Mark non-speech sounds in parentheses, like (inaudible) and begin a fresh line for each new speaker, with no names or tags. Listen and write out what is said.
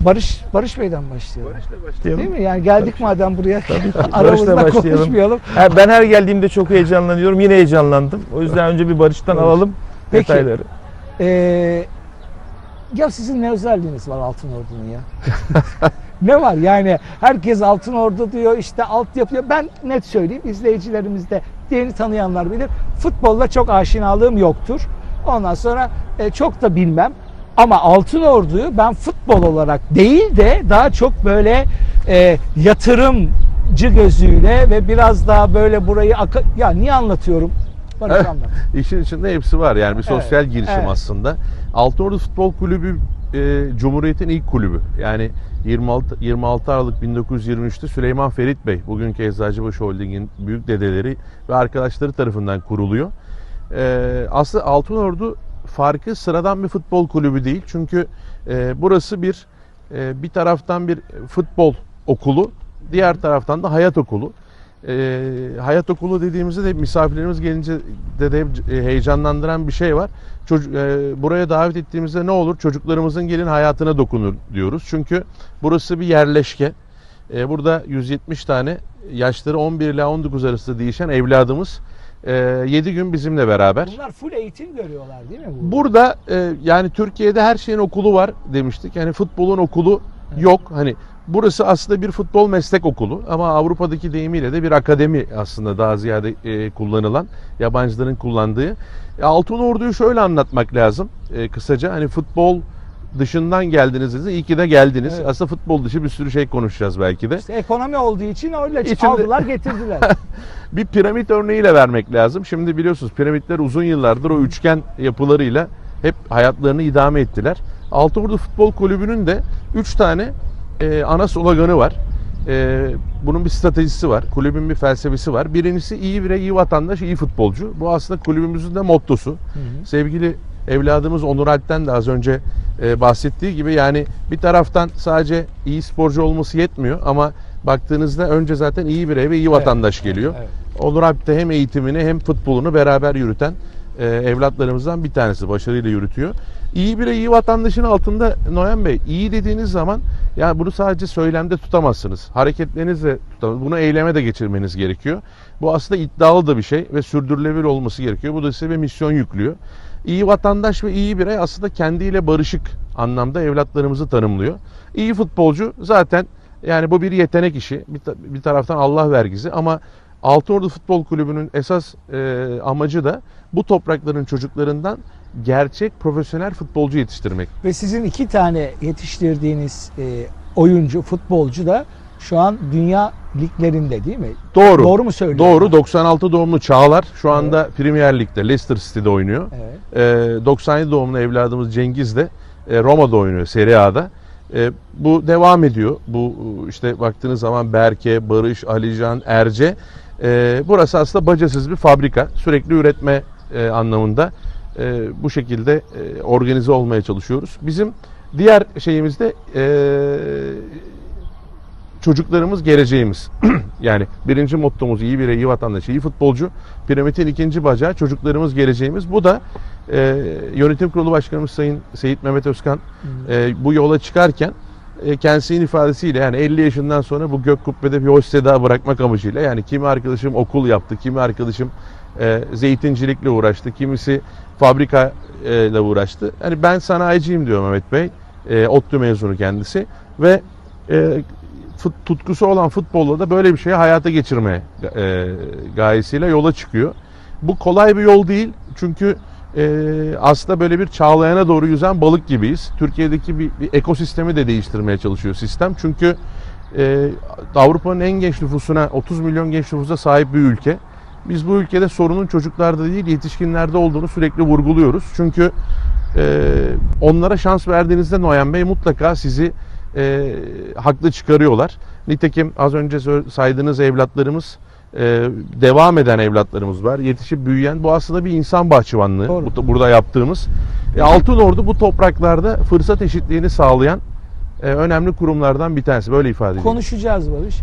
Barış Barış Bey'den başlayalım.
Barış'la başlayalım.
Değil mi? Yani geldik madem buraya (laughs) aramızda konuşmayalım.
Ha, ben her geldiğimde çok heyecanlanıyorum. Yine heyecanlandım. O yüzden önce bir Barış'tan
Evet.
alalım
Peki.
detayları.
Ee, ya sizin ne özelliğiniz var Altın Ordu'nun ya? (laughs) ne var yani herkes Altın Ordu diyor işte alt yapıyor. Ben net söyleyeyim izleyicilerimiz de yeni tanıyanlar bilir. Futbolla çok aşinalığım yoktur. Ondan sonra e, çok da bilmem. Ama Altın Ordu'yu ben futbol olarak değil de daha çok böyle e, yatırımcı gözüyle ve biraz daha böyle burayı ya niye anlatıyorum? Barış
Evet.
anlat.
İşin içinde hepsi var yani bir sosyal
Evet,
girişim
evet.
aslında. Altınordu Futbol Kulübü e, Cumhuriyet'in ilk kulübü. Yani 26 26 Aralık 1923'te Süleyman Ferit Bey, bugünkü Eczacıbaşı Holding'in büyük dedeleri ve arkadaşları tarafından kuruluyor. E, aslında Altınordu farkı sıradan bir futbol kulübü değil. Çünkü e, burası bir e, bir taraftan bir futbol okulu, diğer taraftan da hayat okulu. E, hayat okulu dediğimizde de misafirlerimiz gelince de, de e, heyecanlandıran bir şey var. Çocuk, e, buraya davet ettiğimizde ne olur? Çocuklarımızın gelin hayatına dokunur diyoruz. Çünkü burası bir yerleşke. E, burada 170 tane yaşları 11 ile 19 arası değişen evladımız e, 7 gün bizimle beraber.
Bunlar full eğitim görüyorlar değil mi? bu?
Burada e, yani Türkiye'de her şeyin okulu var demiştik. Yani futbolun okulu yok. Hani burası aslında bir futbol meslek okulu ama Avrupa'daki deyimiyle de bir akademi aslında daha ziyade e, kullanılan yabancıların kullandığı. E, Altın Ordu'yu şöyle anlatmak lazım e, kısaca. Hani futbol dışından geldiniz dedi. İyi ki de geldiniz.
Evet.
Aslında futbol dışı bir sürü şey konuşacağız belki de.
İşte ekonomi olduğu için öyle
İçinde-
aldılar getirdiler. (laughs)
bir piramit örneğiyle vermek lazım. Şimdi biliyorsunuz piramitler uzun yıllardır o üçgen yapılarıyla hep hayatlarını idame ettiler. Altıburnu Futbol Kulübü'nün de 3 tane e, ana sloganı var. E, bunun bir stratejisi var. Kulübün bir felsefesi var. Birincisi iyi birey, iyi vatandaş, iyi futbolcu. Bu aslında kulübümüzün de mottosu. Sevgili evladımız Onur Alp'ten de az önce e, bahsettiği gibi yani bir taraftan sadece iyi sporcu olması yetmiyor ama baktığınızda önce zaten iyi birey ve iyi vatandaş geliyor.
evet.
Onur Alp de hem eğitimini hem futbolunu beraber yürüten e, evlatlarımızdan bir tanesi. Başarıyla yürütüyor. İyi birey, iyi vatandaşın altında Noyan Bey, iyi dediğiniz zaman yani bunu sadece söylemde tutamazsınız. Hareketlerinizle tutamazsınız. Bunu eyleme de geçirmeniz gerekiyor. Bu aslında iddialı da bir şey ve sürdürülebilir olması gerekiyor. Bu da size bir misyon yüklüyor. İyi vatandaş ve iyi birey aslında kendiyle barışık anlamda evlatlarımızı tanımlıyor. İyi futbolcu zaten yani bu bir yetenek işi. Bir, bir taraftan Allah vergisi ama Altınordu Futbol Kulübü'nün esas e, amacı da bu toprakların çocuklarından gerçek profesyonel futbolcu yetiştirmek.
Ve sizin iki tane yetiştirdiğiniz e, oyuncu, futbolcu da şu an dünya liglerinde değil mi?
Doğru.
Doğru mu söylüyorum?
Doğru. 96 doğumlu Çağlar şu anda Premier Lig'de Leicester City'de oynuyor.
Evet.
Ee, 97 doğumlu evladımız Cengiz de e, Roma'da oynuyor Serie A'da. E, bu devam ediyor. Bu işte baktığınız zaman Berke, Barış, Alican, Erce. E, burası aslında bacasız bir fabrika. Sürekli üretme e, anlamında e, bu şekilde e, organize olmaya çalışıyoruz. Bizim diğer şeyimiz de e, çocuklarımız geleceğimiz. (clears throat) yani birinci mottomuz iyi birey, iyi vatandaş, iyi futbolcu. Piramidin ikinci bacağı çocuklarımız geleceğimiz. Bu da e, yönetim kurulu başkanımız Sayın Seyit Mehmet Özkan e, bu yola çıkarken e, kendisinin ifadesiyle yani 50 yaşından sonra bu gök kubbede bir hoş seda bırakmak amacıyla yani kimi arkadaşım okul yaptı, kimi arkadaşım e, zeytincilikle uğraştı, kimisi fabrika e, ile uğraştı. Hani ben sanayiciyim diyor Mehmet Bey. E, ODTÜ mezunu kendisi ve e, fut, tutkusu olan futbolla da böyle bir şeyi hayata geçirme e, gayesiyle yola çıkıyor. Bu kolay bir yol değil çünkü e, aslında böyle bir çağlayana doğru yüzen balık gibiyiz. Türkiye'deki bir, bir ekosistemi de değiştirmeye çalışıyor sistem. Çünkü e, Avrupa'nın en genç nüfusuna 30 milyon genç nüfusa sahip bir ülke. Biz bu ülkede sorunun çocuklarda değil yetişkinlerde olduğunu sürekli vurguluyoruz. Çünkü e, onlara şans verdiğinizde Noyan Bey mutlaka sizi e, haklı çıkarıyorlar. Nitekim az önce saydığınız evlatlarımız e, devam eden evlatlarımız var. Yetişip büyüyen bu aslında bir insan bahçıvanlığı
Doğru.
bu- burada yaptığımız. E, Altın Ordu bu topraklarda fırsat eşitliğini sağlayan e, önemli kurumlardan bir tanesi. Böyle ifade edeyim.
Konuşacağız Barış.